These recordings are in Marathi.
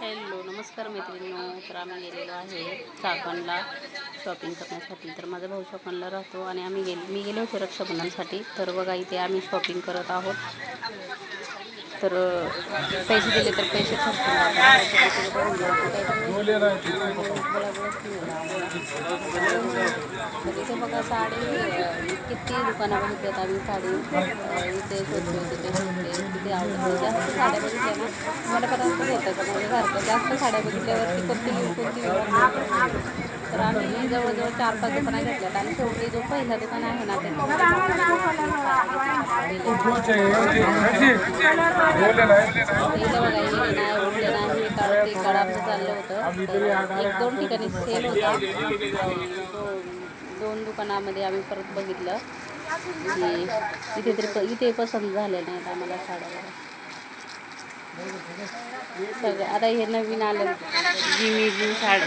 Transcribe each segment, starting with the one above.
हॅलो नमस्कार मैत्रिणींनो. तर आम्ही गेलेलो आहे चाकणला शॉपिंग करण्यासाठी. तर माझा भाऊ चाकणला राहतो आणि आम्ही गेले मी गेले होतो रक्षाबंधनसाठी. तर बघा इथे आम्ही शॉपिंग करत आहोत. तर पैसे दिले तर पैसे खर्चून इथे म्हणजे बघा साडी किती दुकानं बघितल्यात आम्ही साडी. इथे शोधतो तिथे शोधते तिथे आवडते. म्हणजे जास्त साड्या बघितल्या ना मला पण असंच होतं का माझ्या सारखं जास्त साड्या बघितल्यावरती कोणती कोणती तर आम्ही जवळजवळ चार पाच दुकानं घेतल्यात आणि शेवटी जो पहिला दुकान आहे ना ते हे हे चाललं होतं एक दोन ठिकाणी सेल होता दो- दोन दुकानामध्ये आम्ही परत बघितलं. की इथे तरी प- इथे पसंत झाले नाहीत आम्हाला साड्या. सगळं आता हे नवीन आलं. जिमी जिम साड्या.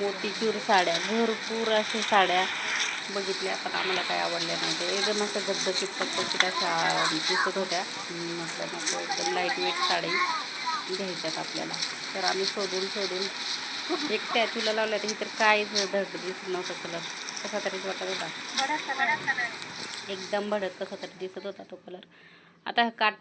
मोतीचूर साड्या भरपूर अशा साड्या बघितल्या. पण आम्हाला काय आवडल्या नाही ते एकदम असं गद्दकीत पद्धतीत अशा दिसत होत्या. म्हटलं नको एकदम लाइट वेट साडी घ्यायच्यात आपल्याला. तर आम्ही शोधून शोधून एक स्टॅच्यूला लावल्या. तर तर काहीच धड दिसत नव्हतं कलर कसा तरीच वाटत होता एकदम भडक कसा तरी दिसत होता तो कलर आता काट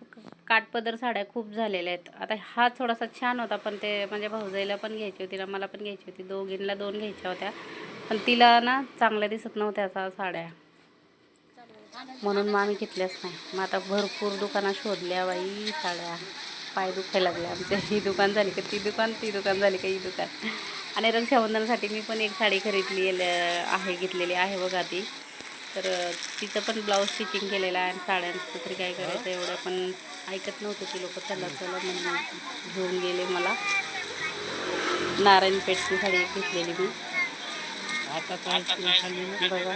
काठपदर साड्या खूप झालेल्या आहेत. आता हा थोडासा छान होता पण ते माझ्या भाऊजाईला पण घ्यायची होती ना मला पण घ्यायची होती. दोघींना दोन घ्यायच्या होत्या. पण तिला ना चांगल्या दिसत नव्हत्या असा साड्या. म्हणून मग आम्ही घेतल्याच नाही. मग आता भरपूर दुकानात शोधल्या बाई साड्या. पाय दुखायला लागले आमच्या ही दुकान झाली का ती दुकान ती दुकान झाली का ही दुकान. आणि रक्षाबंधनासाठी मी पण एक साडी खरीदली आहे घेतलेली आहे बघा ती. तर तिचं पण ब्लाऊज स्टिचिंग केलेलं आहे आणि साड्यांचं तरी काय करायचं एवढं पण ऐकत नव्हतं ती लोक. चला चला म्हणून घेऊन गेले मला. नारायणपेठची साडी एक घेतलेली मी. बघा.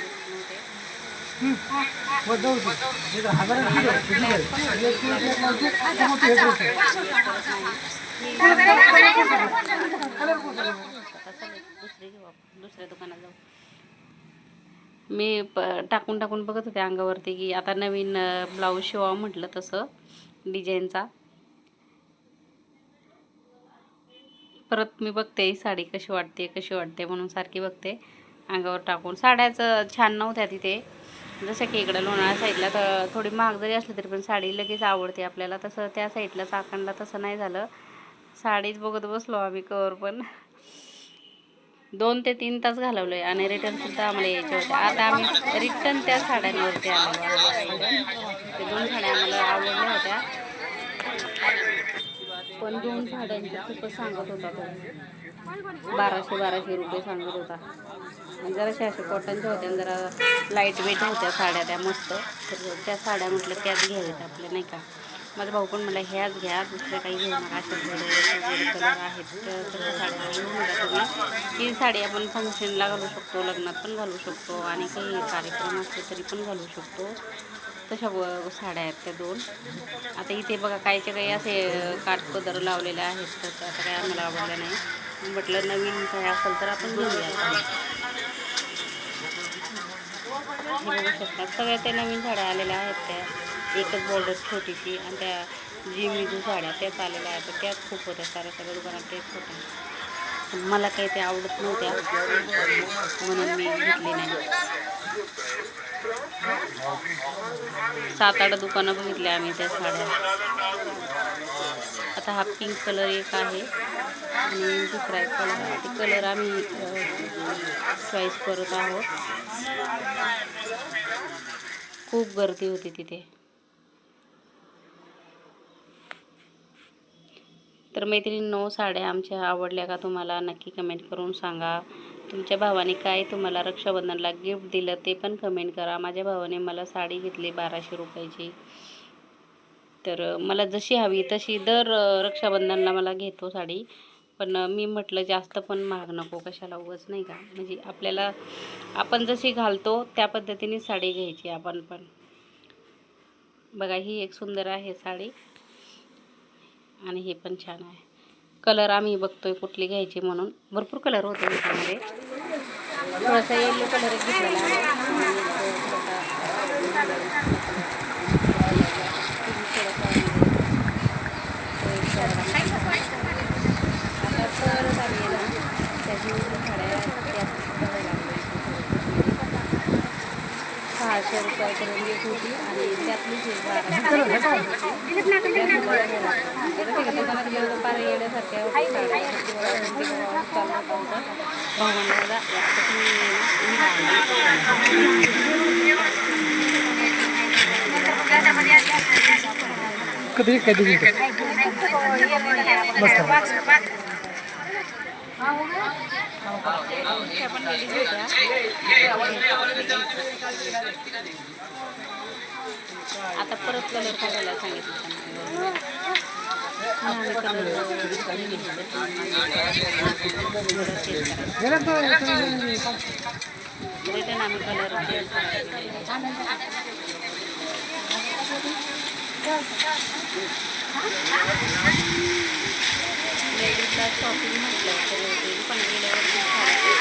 दुसऱ्या दुकानात जाऊ मी प टाकून टाकून बघत होते अंगावरती की आता नवीन ब्लाऊज शिवावं म्हटलं तसं डिझाईनचा परत मी बघते साडी कशी वाटते कशी वाटते म्हणून सारखी बघते. अंगावर टाकून. साड्याचं छान नव्हत्या तिथे. जसं की इकडं लोणाळ्या साईडला तर थोडी महाग जरी असली तरी पण साडी लगेच आवडते आपल्याला. तसं त्या साईडला चाकणला तसं नाही झालं. साडीच बघत बसलो आम्ही कवर पण. दोन ते तीन तास घालवले आणि रिटर्न सुद्धा आम्हाला यायचे होते. आता आम्ही रिटर्न त्या साड्यांवरती आलो. ते दोन साड्या आम्हाला आवडल्या होत्या. पण दोन साड्यांचे खूपच सांगत होता तो. बाराशे बाराशे रुपये सांगत होता. जराशा अशा कॉटनच्या होत्या जरा लाइट वेट होत्या साड्या त्या मस्त. तर त्या साड्या म्हटलं त्याच घ्याव्यात आपल्या नाही का? माझा भाऊ पण म्हटलं ह्याच घ्या दुसऱ्या काही घेऊ नका अशा थोडे कलर आहेत. तर तशा साड्या घेऊ नका तुम्ही. ही साडी आपण फंक्शनला घालू शकतो लग्नात पण घालू शकतो आणि काही कार्यक्रम असले तरी पण घालू शकतो. तशा व- साड्या आहेत त्या दोन. आता इथे बघा काहीचे काही असे काटपदर लावलेले आहेत तर आता काही आम्हाला आवडलं नाही म्हटलं नवीन काय असेल तर आपण घेऊया बघू शकता सगळ्या त्या नवीन साड्या आलेल्या आहेत त्या. एकच बॉर्डर छोटीशी आणि त्या जी मिजू साड्या त्याच आलेल्या आहेत. तर त्याच खूप होत्या. साऱ्या सगळ्या दुकानात तेच होत्या. मला काही ते आवडत नव्हत्या. म्हणून मी घेतली नाही. सात आठ दुकानं बघितली आम्ही त्या साड्या आता हा पिंक कलर एक आहे. आणि दुसरा एक कलर आहे. ते कलर आम्ही चॉईस करत आहोत. खूप गर्दी होती तिथे. तर मैत्रिणींनो साड्या आमच्या आवडल्या का तुम्हाला? नक्की कमेंट करून सांगा. तुमच्या भावाने काय तुम्हाला रक्षाबंधनला गिफ्ट दिलं ते पण कमेंट करा. माझ्या भावाने मला साडी घेतली बाराशे रुपयाची. तर मला जशी हवी तशी दर रक्षाबंधनला मला घेतो साडी. पण मी म्हटलं जास्त पण महाग नको कशाला उगच नाही का? म्हणजे आपल्याला आपण जशी घालतो त्या पद्धतीने साडी घ्यायची आपण पण. बघा ही एक सुंदर आहे साडी. आणि हे पण छान आहे. कलर आम्ही बघतोय कुठली घ्यायची म्हणून. भरपूर कलर होते त्याच्यामध्ये थोडासा येलो कलर घेतलेला आहे. होती आणि त्यातलीच एक बारा एवढं पार येण्यासारख्या साड्या किंवा किंवा चालत होतं भावंडाला यासाठी कधी कधी घेतो आता परत कलर काढायला सांगितलं त्यांना. आम्ही colour गेलं तर रिटर्न आम्ही कलर चेंज करायला लेडीजला शॉपिंग म्हटलं तर होते पण गेल्यावरती हां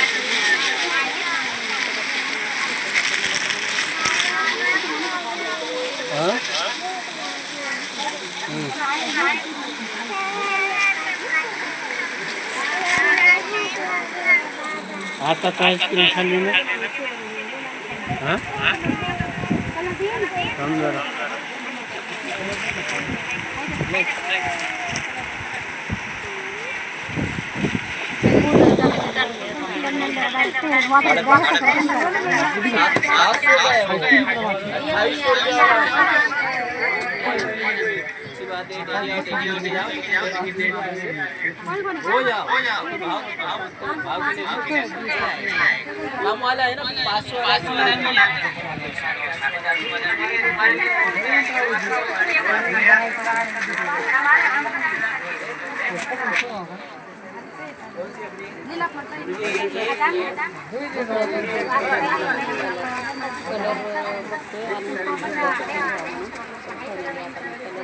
आता काय आईस्क्रीम खाल्ली ना हां? थांब जरा. कलर बघतोय आणि हे बॉर्डर खूप मोठ्या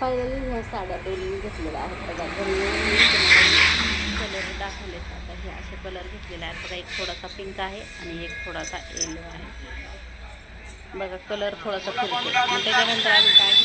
फायनली ह्या साड्या दोन्ही घेतलेल्या आहेत बघा. दोन्ही कलर दाखवले आता. हे असे कलर घेतलेले आहेत. बघा एक थोडासा पिंक आहे आणि एक थोडासा येलो आहे. बघा कलर थोडासा फिरतो त्याच्यानंतर आम्ही काय? की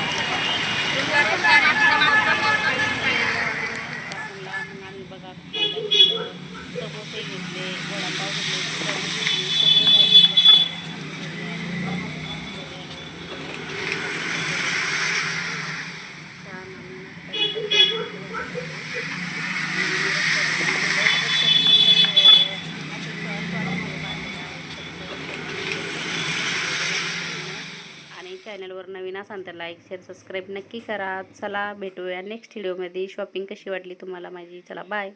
Terima kasih. असाल तर लाईक शेअर सबस्क्राईब नक्की करा. चला भेटूया नेक्स्ट व्हिडिओमध्ये शॉपिंग कशी वाटली तुम्हाला माझी? चला बाय